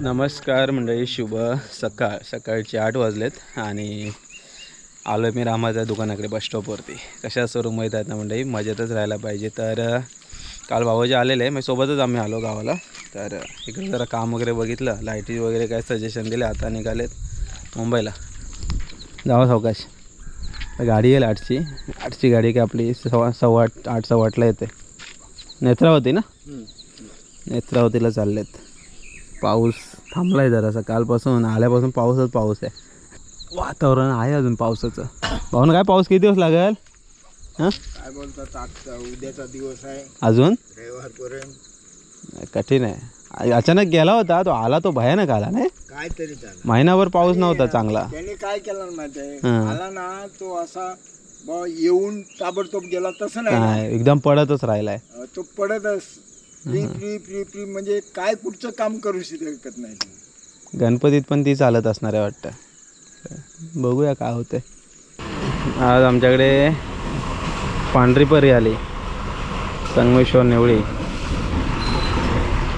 नमस्कार मंडळी शुभ सकाळ सकाळचे आठ वाजलेत आणि आलो मी रामाच्या दुकानाकडे बस स्टॉपवरती कशा सर्व माहीत आहेत ना मंडळी? मजेतच राहायला पाहिजे. तर काल भावाजी आलेले मग सोबतच आम्ही आलो गावाला. तर इकडे जरा काम वगैरे बघितलं लाईटी वगैरे काय सजेशन दिले आता निघालेत मुंबईला. जावा सावकाश. गाडी येईल आठची. आठची गाडी काय आपली सव्वा सव्वा आठ आठ सव्वा आठला येते. नेत्रावती ना? नेत्रावतीला चाललेत. पाऊस थांबलाय जरासा. कालपासून आल्यापासून पाऊसच पाऊस आहे. वातावरण आहे अजून पावसाचं. भाऊन काय पाऊस किती दिवस लागेल? हां? काय बोलतात आजचा उद्याचा दिवस आहे. अजून? रविवारपर्यंत. कठीण आहे. अचानक गेला होता तो आला तो भयानक आला नाही? काय तरी झालं. महिनाभर पाऊस नव्हता चांगला. त्याने काय केलं माहिती आहे. आला ना तो असा येऊन ताबडतोब गेला तसं नाही. एकदम पडतच राहिलाय. तो पडतच म्हणजे काय कुठचं काम करू शकत नाही. गणपतीत पण ती चालत असणार आहे वाटतं. बघूया काय होते आज आमच्याकडे पांढरी परी आली. संगमेश्वर नेवळी.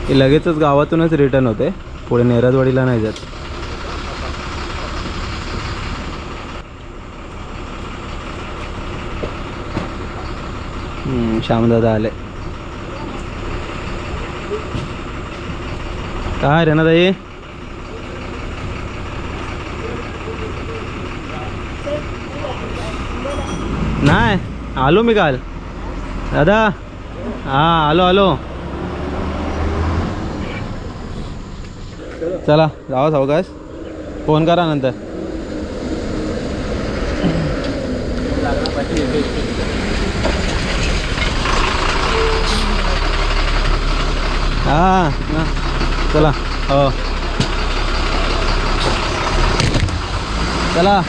ही लगेचच गावातूनच रिटर्न होते. पुढे नेरदवाडीला नाही जात. श्यामदादा आले. काय रे ना ताई? नाही आलो मी काल. दादा हां आलो आलो. चला जावा सावकाश. फोन करा नंतर. हां ना. चला हो. चला.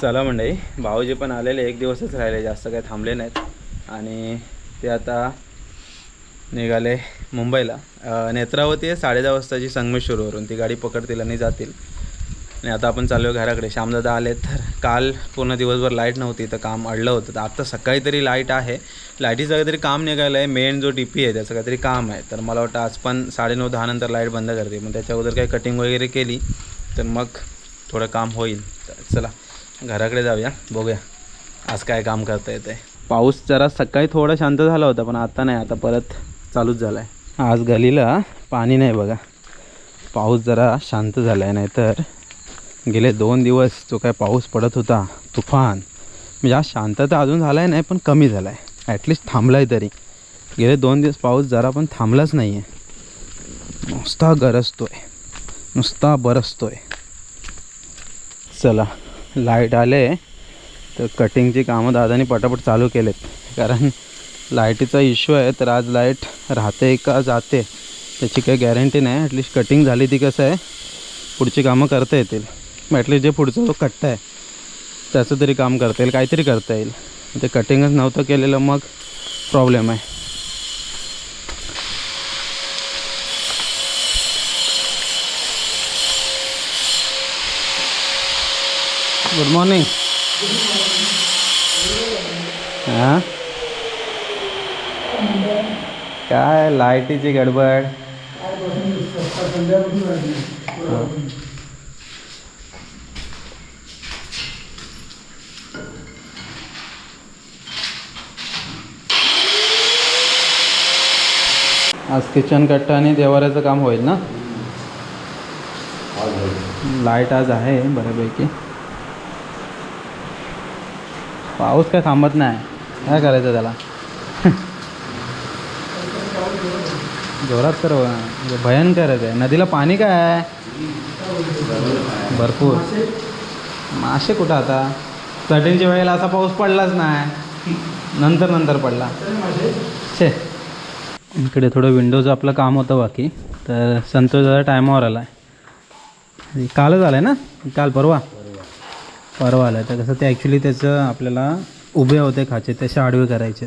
चला मंडई भाऊजी पण आलेले एक दिवसच राहिले जास्त काही थांबले नाहीत. आणि ते आता निघाले मुंबईला. नेत्रावती आहे साडे दहा वाजताची संगमेश्वरवरून. ती गाडी पकडतील आणि जातील. आणि आता आपण चाललो घराकडे. श्यामदादा आले तर काल पूर्ण दिवसभर लाइट नव्हती तर काम अडलं होतं. तर आता सकाळी तरी लाइट आहे. लाईटीचं काहीतरी काम निघालं आहे. मेन जो डी पी आहे त्याचं काहीतरी काम आहे. तर मला वाटतं आज पण साडेनऊ दहा नंतर लाइट बंद करते. मग त्याच्या अगोदर काही कटिंग वगैरे केली तर मग थोडं काम होईल. तर चला घराकडे जाऊया. बघूया आज काय काम करता येतं आहे पाऊस जरा सकाळी थोडा शांत झाला होता पण आता नाही. आता परत चालूच झाला आहे आज गलीला पाणी नाही बघा. पाऊस जरा शांत झाला आहे नाहीतर गेले दोन दिवस जो काय पाऊस पडत होता तुफान. म्हणजे आज शांतता अजून झाला आहे नाही पण कमी झाला आहे ॲटलिस्ट थांबला आहे तरी. गेले दोन दिवस पाऊस जरा पण थांबलाच नाही आहे नुसता गरजतो आहे नुसता बरसतो आहे चला लाइट आले तर कटिंगची कामं दादानी पटापट चालू केलेत. कारण लाईटीचा इश्यू आहे तर आज लाइट राहते का जाते त्याची काही गॅरंटी नाही. ॲटलिस्ट कटिंग झाली ती कसं आहे पुढची कामं करता येतील. ॲटलिस्ट जे पुढचा जो कट्टा आहे त्याचं तरी काम करता येईल काहीतरी करता येईल. ते कटिंगच नव्हतं केलेलं मग प्रॉब्लेम आहे. गुड मॉर्निंग हां काय लाईटीची गडबड? आज किचन कट्टा आणि देवाऱ्याचं काम होईल ना? लाइट आज आहे बऱ्यापैकी. पाऊस काय थांबत नाही. काय करायचं त्याला? जोरात बघा. म्हणजे भयंकरच आहे नदीला पाणी काय आहे? भरपूर. मासे कुठं आता? कटिंगच्या वेळेला असा पाऊस पडलाच नाही. नंतर नंतर पडला. छे. इकडे थोडं विंडोचं आपलं काम होतं बाकी. तर संतोष जरा टायमावर आला आहे कालच आलं आहे ना? काल परवा? परवा आलं तर कसं ते ॲक्च्युली त्याचं आपल्याला उभे होते खाचे तसे आडवे करायचे.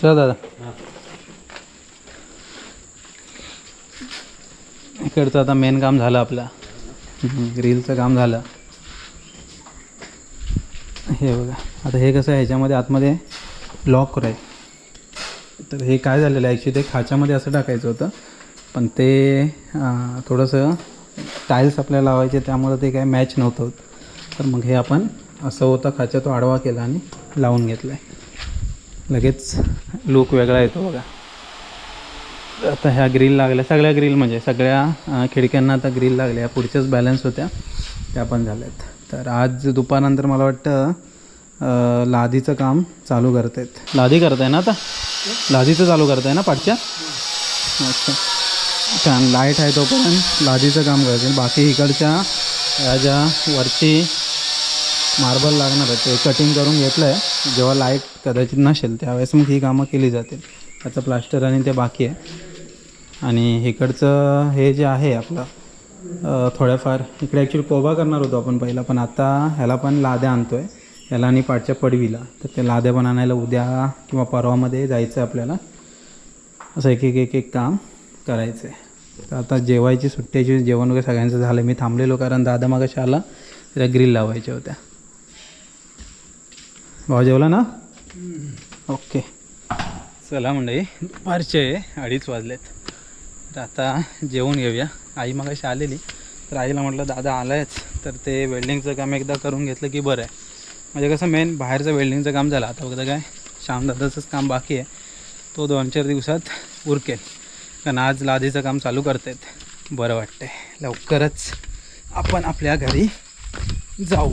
चला दादा. इकडचं आता मेन काम झालं आपलं. ग्रिलचं काम झालं. हे बघा आता हे कसं आहे ह्याच्यामध्ये आतमध्ये लॉक करायचं. तर हे काय झालेलं आहे ॲक्च्युली ते खाच्यामध्ये असं टाकायचं होतं पण ते थोडंसं टाईल्स आपल्याला लावायचे त्यामुळं ते काय मॅच नव्हतं होत. तर मग हे आपण असं होतं खाचा तो आडवा केला आणि लावून घेतला आहे लगेच लूक वेगळा येतो बघा. आता ह्या ग्रिल लागल्या. सगळ्या ग्रिल म्हणजे सगळ्या खिडक्यांना आता ग्रिल लागल्या. पुढच्याच बॅलन्स होत्या. त्या पण झाल्यात. तर आज दुपारनंतर मला वाटतं लादीचं काम चालू करतायत. लादी करताय ना आता? लादीचं चालू करताय ना पाठच्या? अच्छा. छान. लाइट आहे तोपर्यंत लादीचं काम करतील. बाकी इकडच्या ह्या ज्या वरती मार्बल लागणार आहे ते कटिंग करून घेतलं आहे जेव्हा लाइट कदाचित नसेल त्यावेळेस मग ही कामं केली जातील. त्याचं प्लास्टर आणि ते बाकी आहे. आणि इकडचं हे जे आहे आपलं थोड्याफार इकडे ॲक्च्युली कोबा करणार होतो आपण पहिला पण आता ह्याला पण लाद्या आणतो आहे ह्याला आणि पाठच्या पडवीला. तर ते लाद्या पण आणायला उद्या किंवा परवामध्ये जायचं आहे आपल्याला. असं एक एक एक एक काम करायचं आहे तर आता जेवायची सुट्ट्याची जेवण वगैरे सगळ्यांचं झालं. मी थांबलेलो कारण दादा मागाशी आला. त्याला ग्रिल लावायच्या होत्या. भाऊ जेवला ना? ओके. चला मंडळी दुपारचे अडीच वाजलेत. तर आता जेवून घेऊया. आई मग अशी आलेली. तर आईला म्हटलं दादा आलायच. तर ते वेल्डिंगचं काम एकदा करून घेतलं की बरं आहे. म्हणजे कसं मेन बाहेरचं वेल्डिंगचं काम झालं. आता बघता काय? श्यामदादाचंच काम बाकी आहे. तो दोन चार दिवसात उरकेल. कारण आज लादीचं काम चालू करतायत. बरं वाटतंय. लवकरच आपण आपल्या घरी जाऊ.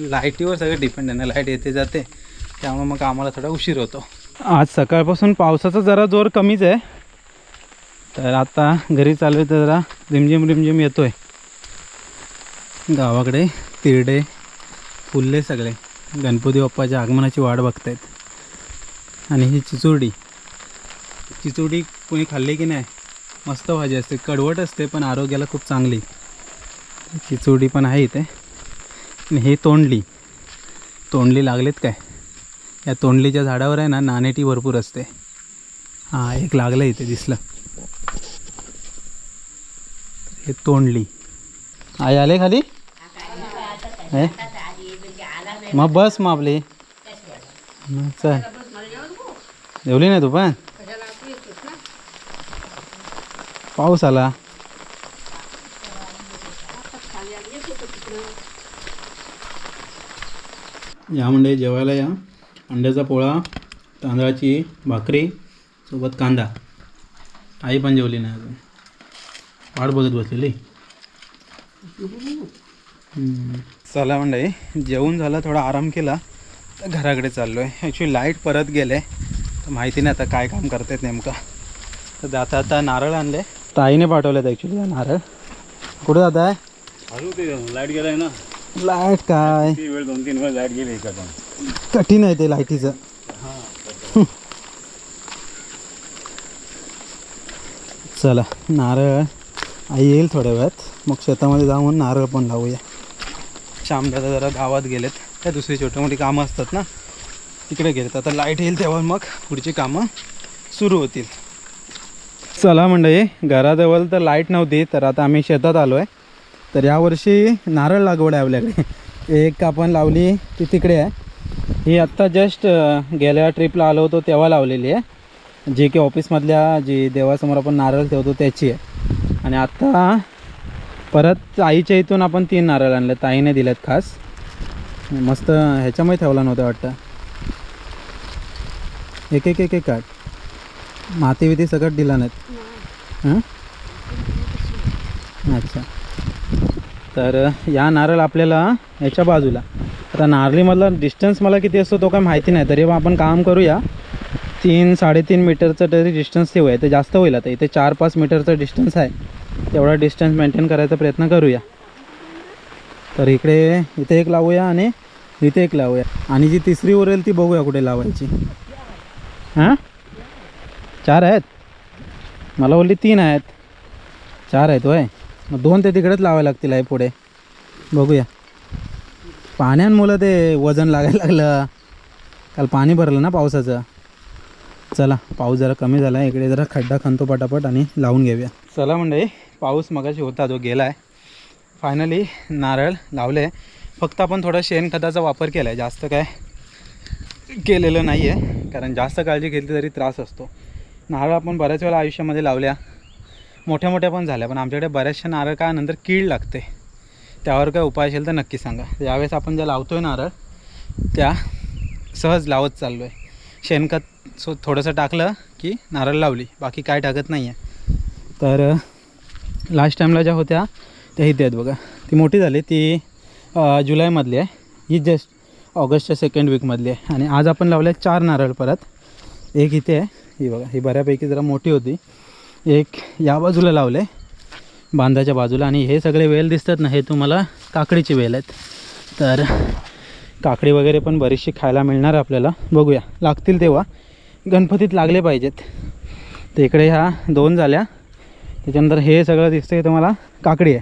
लाईटीवर सगळं डिपेंड आहे ना. लाइट येते जाते. त्यामुळे मग आम्हाला थोडा उशीर होतो. आज सकाळपासून पावसाचा जरा जोर कमीच आहे. तर आता घरी चालू आहे तर जरा रिमझिम रिमझिम येतो आहे गावाकडे तिरडे फुलले सगळे. गणपती बाप्पाच्या आगमनाची वाट बघतायत. आणि ही चिचुरडी. चिचुरडी कोणी खाल्ली की नाही? मस्त भाजी असते. कडवट असते पण आरोग्याला खूप चांगली. चिचुरडी पण आहे इथे. आणि हे तोंडली. तोंडली लागलेत काय? या तोंडलीच्या झाडावर आहे ना नाणेटी भरपूर असते. हां एक लागलं इथे दिसलं. हे तोंडली. आई आले खाली? हे? मग बस मग आपली. चल. जेवली नाही तू पण? पाऊस आला. या म्हणजे जेवायला या. अंड्याचा पोळा तांदळाची भाकरी सोबत कांदा. आई पण जेवली नाही अजून. वाट बघत बसलेली. हम्म. चला मंडळी जेवून झालं थोडा आराम केला तर घराकडे चाललो आहे ॲक्च्युली लाइट परत गेले. तर माहिती नाही आता काय काम करतायत नेमका. तर आता आता नारळ आणले. ताईने पाठवलेत ॲक्च्युली नारळ. कुठे जात आहे? अजून ते लाइट गेलाय ना. लाइट काय? ती वेळ दोन तीन वेळ लाइट गेली एखादा कठीण आहे ते लाईटीचं चला नारळ. आई येईल थोड्या वेळात. मग शेतामध्ये जाऊन नारळ पण लावूया. श्यामदादा जरा गावात गेलेत. काय दुसरी छोटी मोठी कामं असतात ना तिकडे गेलेत. आता लाइट येईल तेव्हा मग पुढची कामं सुरू होतील. चला मंडळी घराजवळ तर लाइट नव्हती तर आता आम्ही शेतात आलो आहे तर यावर्षी नारळ लागवड आहे आपल्याकडे. एक आपण लावली ती तिकडे आहे. ही आत्ता जस्ट गेल्या ट्रिपला आलो होतो तेव्हा लावलेली आहे. जे की ऑफिसमधल्या जी देवासमोर आपण नारळ ठेवतो त्याची आहे. आणि आत्ता परत आईच्या इथून आपण तीन नारळ आणले. ताईने दिलेत खास. मस्त ह्याच्यामध्ये ठेवला नव्हता वाटतं. एक एक एक एक काढ माती बिती सगळं दिला नाहीत. हां? अच्छा. तर या नारळ आपल्याला ह्याच्या बाजूला. आता नारळीमधला डिस्टन्स मला किती असतो तो काय माहिती नाही. तरी आपण काम करूया. तीन साडेतीन मीटरचं तरी डिस्टन्स ठेवूया. ते जास्त होईल आता. इथे चार पाच मीटरचं डिस्टन्स आहे. तेवढा डिस्टन्स मेंटेन करायचा प्रयत्न करूया. तर इकडे इथे एक लावूया आणि इथे एक लावूया. आणि जी तिसरी उरेल ती बघूया कुठे लावायची. हां? चार आहेत? मला बोलली तीन आहेत. चार आहेत होय. मग दोन ते तिकडेच लावायला लागतील आहे पुढे. बघूया. पाण्यामुळं ते वजन लागायला लागलं. काल पाणी भरलं ना पावसाचं. चला पाऊस जरा कमी झाला. इकडे जरा खड्डा खणतो पटापट आणि लावून घेऊया. चला म्हणजे पाऊस मगाशी होता जो गेला आहे फायनली नारळ लावले. फक्त आपण थोडा शेणखताचा वापर केला आहे जास्त काय केलेलं नाही आहे कारण जास्त काळजी घेतली तरी त्रास असतो. नारळ आपण बऱ्याच वेळा आयुष्यामध्ये लावल्या. मोठ्या मोठ्या पण झाल्या. पण आमच्याकडे बऱ्याचशा नारळ का नंतर कीड लागते. त्यावर काय उपाय असेल तर नक्की सांगा. यावेळेस आपण ज्या लावतो आहे नारळ त्या सहज लावत चाललो आहे शेणखत सो थोडंसं टाकलं की नारळ लावली. बाकी काय टाकत नाही आहे तर लास्ट टाईमला ज्या होत्या त्या इथे आहेत बघा. ती मोठी झाली ती जुलैमधली आहे. ही जस्ट ऑगस्टच्या सेकंड वीकमधली आहे. आणि आज आपण लावले चार नारळ परत. एक इथे आहे. ही बघा ही बऱ्यापैकी जरा मोठी होती. एक या बाजूला लावले बांधाच्या बाजूला. आणि हे सगळे वेल दिसतात ना हे तुम्हाला काकडीचे वेल आहेत. तर काकडी वगैरे पण बरीचशी खायला मिळणार आपल्याला. बघूया लागतील तेव्हा. गणपतीत लागले पाहिजेत. तर इकडे ह्या दोन झाल्या. त्याच्यानंतर हे सगळं दिसतंय तुम्हाला काकडी आहे.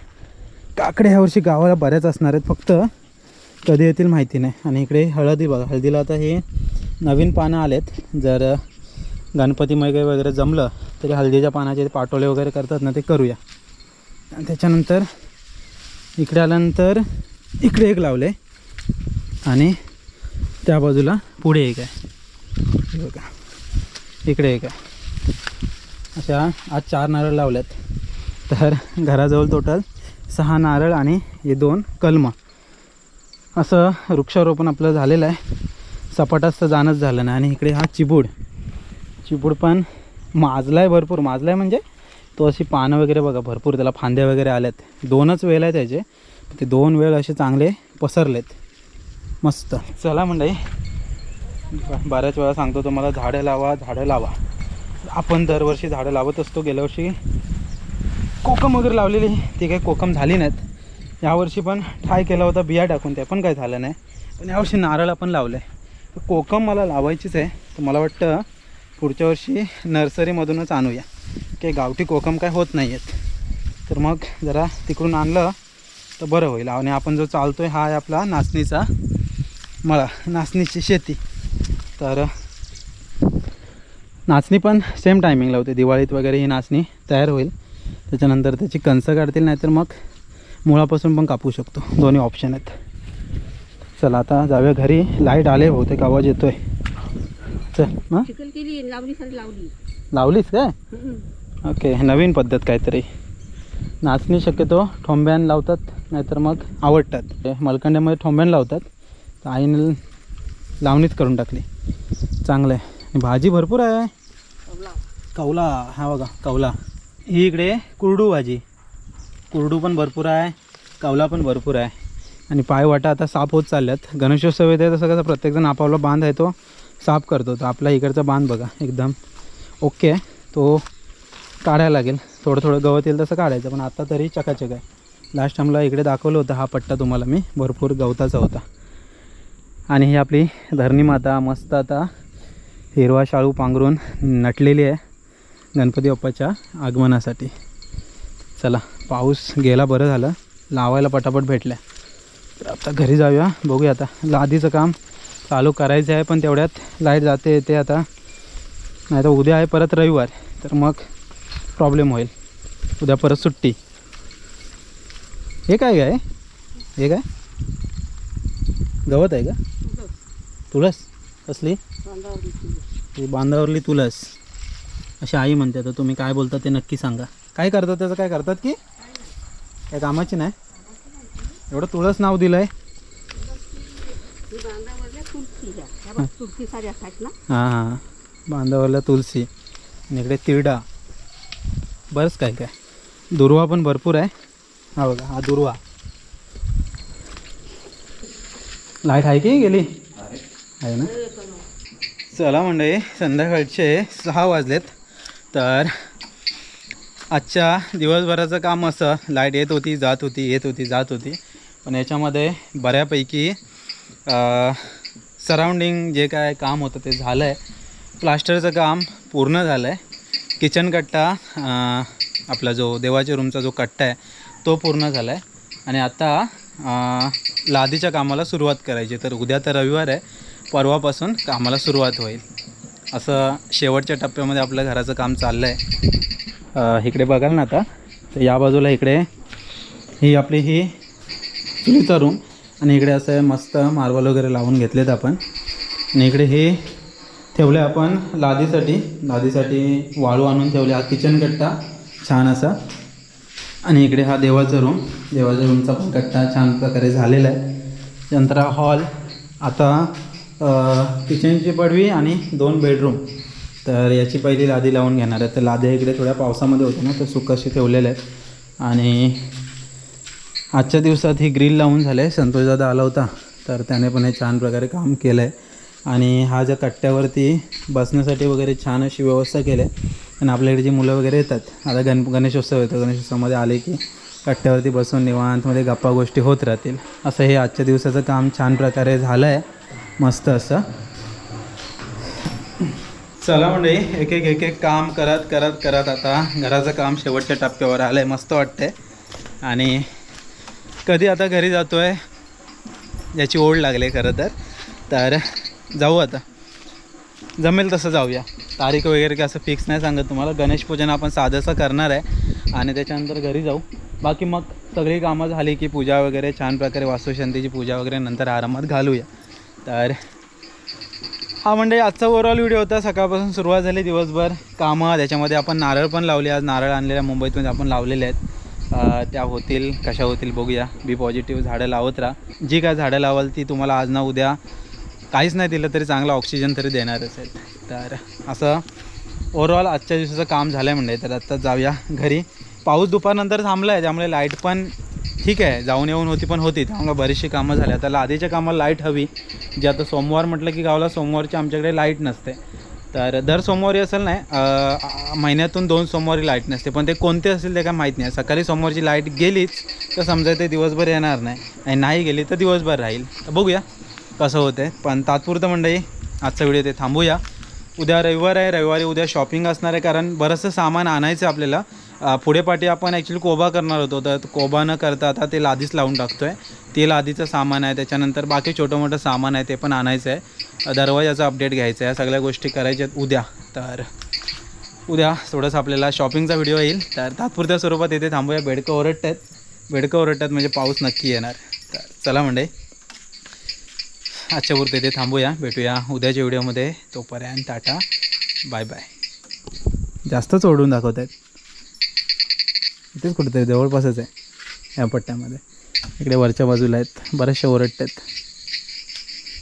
काकडी ह्या वर्षी गावाला बऱ्याच असणार आहेत फक्त कधी येतील माहिती नाही. आणि इकडे हळदी बघा हळदीला आता हे नवीन पानं आलेत. जर गणपतीमय वगैरे जमलं तरी हळदीच्या पानाचे पाटोले वगैरे करतात ना ते करूया. आणि त्याच्यानंतर इकडे आल्यानंतर इकडे एक लावले आणि त्या बाजूला पुढे एक आहे. बघा इकडे एक आहे. अशा आज चार नारळ लावल्यात. तर घराजवळ टोटल सहा नारळ आणि हे दोन कलम. असं वृक्षारोपण आपलं झालेलं आहे. सपाटास्त जाणंच झालं नाही. आणि इकडे हा चिबूड. चिबूड पण माजला आहे भरपूर. माजला आहे म्हणजे तो अशी पानं वगैरे बघा भरपूर. त्याला फांद्या वगैरे आल्यात. दोनच वेळ आहे त्याचे. ते दोन वेळ असे चांगले पसरलेत. मस्त. चला मंडळी. बऱ्याच वेळा सांगतो तुम्हाला झाडं लावा झाडं लावा. आपण दरवर्षी झाडं लावत असतो. गेल्या वर्षी कोकम वगैरे लावलेली. ती काही कोकम झाली नाहीत. यावर्षी पण ट्राय केला होता बिया टाकून ते पण काही झालं नाही. पण यावर्षी नारळ आपण लावलं आहे कोकम मला लावायचीच आहे. तर मला वाटतं पुढच्या वर्षी नर्सरीमधूनच आणूया. काही गावठी कोकम काय होत नाही आहेत तर मग जरा तिकडून आणलं तर बरं होईल. आणि आपण जो चालतो आहे हा आहे आपला नाचणीचा मळा नाचणीची शेती. तर नाचणी पण सेम टायमिंग लावते दिवाळीत वगैरे ही नाचणी तयार होईल. त्याच्यानंतर त्याची कणसं काढतील नाहीतर मग मुळापासून पण कापू शकतो. दोन्ही ऑप्शन आहेत. चला आता जाऊया घरी. लाइट आले बहुतेक आवाज येतोय. चल हां? लावलीस काय. ओके नवीन पद्धत काहीतरी. नाचणी शक्यतो ठोंब्यान लावतात नाहीतर मग आवडतात. मलकंड्यामध्ये ठोंब्यान लावतात. तर आईने लावणीच करून टाकली. चांगलं आहे भाजी भरपूर आहे. कवला. कौला हा बघा कौला ही इकडे कुरडू भाजी. कुरडू पण भरपूर आहे कौला पण भरपूर आहे. आणि पायवाटा आता साफ होत चालल्यात. गणेशोत्सव येते तसं कसं प्रत्येकजण आपापला बांध आहे तो साफ करतो. तर आपला इकडचा बांध बघा एकदम ओके. तो काढायला लागेल. थोडं थोडं गवत येईल तसं काढायचं पण आता तरी चकाचक आहे. लास्ट टाईमला इकडे दाखवलं होतं हा पट्टा तुम्हाला मी. भरपूर गवताचा होता. आणि ही आपली धरणी माता मस्त आता हिरवा शाळू पांघरून नटलेली आहे गणपती बाप्पाच्या आगमनासाठी. चला पाऊस गेला बरं झालं. लावायला पटापट भेटल्या. तर आता घरी जाऊया बघूया आता. लादीचं काम चालू करायचं आहे पण तेवढ्यात लाइट जाते येते आता. नाही तर उद्या आहे परत रविवार. तर मग प्रॉब्लेम होईल. उद्या परत सुट्टी. हे काय काय हे काय? गवत आहे का? तुळस? कसली. ही बांधावरली तुळस अशी आई म्हणते तर तुम्ही काय बोलता ते नक्की सांगा. काय करतात त्याचं? काय करतात की? काय कामाची नाही? एवढं तुळस नाव दिलं आहे ही हां हां. बांधावरला तुलसी. आणि इकडे तिरडा बरंच काय काय. दुर्वा पण भरपूर आहे. हा बघा हा दुर्वा. लाइट आहे की गेली? आहे ना? चला मंडळी संध्याकाळचे सहा वाजलेत. तर आजच्या दिवसभराचं काम असं लाइट येत होती जात होती येत होती जात होती. पण याच्यामध्ये बऱ्यापैकी सराउंडिंग जे काय काम होतं ते झालं आहे प्लास्टरचं काम पूर्ण झालं आहे किचन कट्टा आपला जो देवाच्या रूमचा जो कट्टा आहे तो पूर्ण झाला आहे आणि आता लादीच्या कामाला सुरुवात करायची. तर उद्या तर रविवार आहे. परवापासून कामाला सुरुवात होईल. असं शेवटच्या टप्प्यामध्ये आपल्या घराचं काम चाललं आहे इकडे बघाल ना आता. तर या बाजूला इकडे ही आपली ही चुलीचा रूम आणि इकडे असं मस्त मार्बल वगैरे लावून घेतलेत आपण. आणि इकडे हे ठेवलं आहे आपण लादीसाठी. लादीसाठी वाळू आणून ठेवले. हा किचन कट्टा छान असा. आणि इकडे हा देवाचा रूम देवाच्या रूमचा पण कट्टा छान प्रकारे झालेला आहे. नंतर हा हॉल आता किचनची पडवी आणि दोन बेडरूम तर याची पहिली लादी लावून घेणार आहे. तर लाद्या इकडे थोड्या पावसामध्ये होत्या ना तर सुकाशी ठेवलेल्या आहेत. आणि आजच्या दिवसात ही ग्रिल लावून झालं आहे संतोषदादा आला होता तर त्याने पण हे छान प्रकारे काम केलं आहे आणि हा ज्या कट्ट्यावरती बसण्यासाठी वगैरे छान अशी व्यवस्था केली आहे. आणि आपल्याकडे जी मुलं वगैरे येतात आता गण गणेशोत्सव येतो. गणेशोत्सवामध्ये आले की कट्ट्यावरती बसून निवांतमध्ये गप्पा गोष्टी होत राहतील. असं हे आजच्या दिवसाचं काम छान प्रकारे झालं आहे मस्त असं. चला म्हणजे एक एक एक एक काम करत करत करत आता घराचं काम शेवटच्या टप्प्यावर आलं आहे मस्त वाटतंय. आणि कधी आता घरी जातो आहे याची ओढ लागली खरं तर. तर जाऊ आता. जमेल तसं जाऊया. तारीख वगैरे काय असं फिक्स नाही सांगत तुम्हाला. गणेश पूजन आपण साधंसं करणार आहे. आणि त्याच्यानंतर घरी जाऊ. बाकी मग सगळी कामं झाली की पूजा वगैरे छान प्रकारे वास्तुशांतीची पूजा वगैरे नंतर आरामात घालूया. तर हा म्हणजे आजचा ओव्हरऑल व्हिडिओ होता. सकाळपासून सुरुवात झाली दिवसभर कामं. त्याच्यामध्ये आपण नारळ पण लावले. आज नारळ आणलेल्या मुंबईतून आपण लावलेले आहेत. त्या होतील कशा होतील बघूया. बी पॉझिटिव्ह झाडं लावत राहा. जी काय झाडं लावाल ती तुम्हाला आज ना उद्या काहीच नाही दिलं तरी चांगला ऑक्सिजन तरी देणार असेल तर असं ओव्हरऑल आजच्या दिवसाचं काम झालं आहे म्हणजे. तर आत्ता जाऊया घरी. पाऊस दुपारनंतर थांबला आहे त्यामुळे लाइट पण ठीक आहे. जाऊन येऊन होती पण होती. त्यामुळे बरीचशी कामं झाली. आता आधीच्या कामाला लाइट हवी. जे आता सोमवार म्हटलं की गावाला सोमवारची आमच्याकडे लाइट नसते. तर दर सोमवारी असेल नाही महिन्यातून दोन सोमवारी लाइट नसते. पण ते कोणते असेल ते काय माहीत नाही. सकाळी सोमवारची लाइट गेलीच तर समजा ते दिवसभर येणार नाही. आणि नाही गेली तर दिवसभर राहील. तर बघूया कसं होतं. पण तात्पुरतं मंडळी आजचा व्हिडिओ ते थांबूया. उद्या रविवार आहे. रविवारी उद्या शॉपिंग असणार आहे. कारण बरंचसं सामान आणायचं आहे आपल्याला पुढे पाठी आपण ॲक्च्युली कोबा करणार होतो. तर कोबा न करता आता ते लादीच लावून टाकतो आहे तेल आधीचं सामान आहे त्याच्यानंतर बाकी छोटं मोठं सामान आहे ते पण आणायचं आहे. दरवाजाचा अपडेट घ्यायचं आहे. या सगळ्या गोष्टी करायच्या आहेत उद्या. तर उद्या थोडंसं आपल्याला शॉपिंगचा व्हिडिओ येईल. तर तात्पुरत्या स्वरूपात इथे थांबूया. बेडकं ओरडत आहेत बेडकं ओरडतात म्हणजे पाऊस नक्की येणार. तर चला म्हणजे आजच्या पुरते ते थांबूया. भेटूया उद्याच्या व्हिडिओमध्ये तोपर्यंत टाटा. बाय बाय जास्तच ओढून दाखवत आहेत इथेच कुठेतरी जवळपासच आहे. या पट्ट्यामध्ये. इकडे वरच्या बाजूला आहेत बऱ्याचशा ओरडत आहेत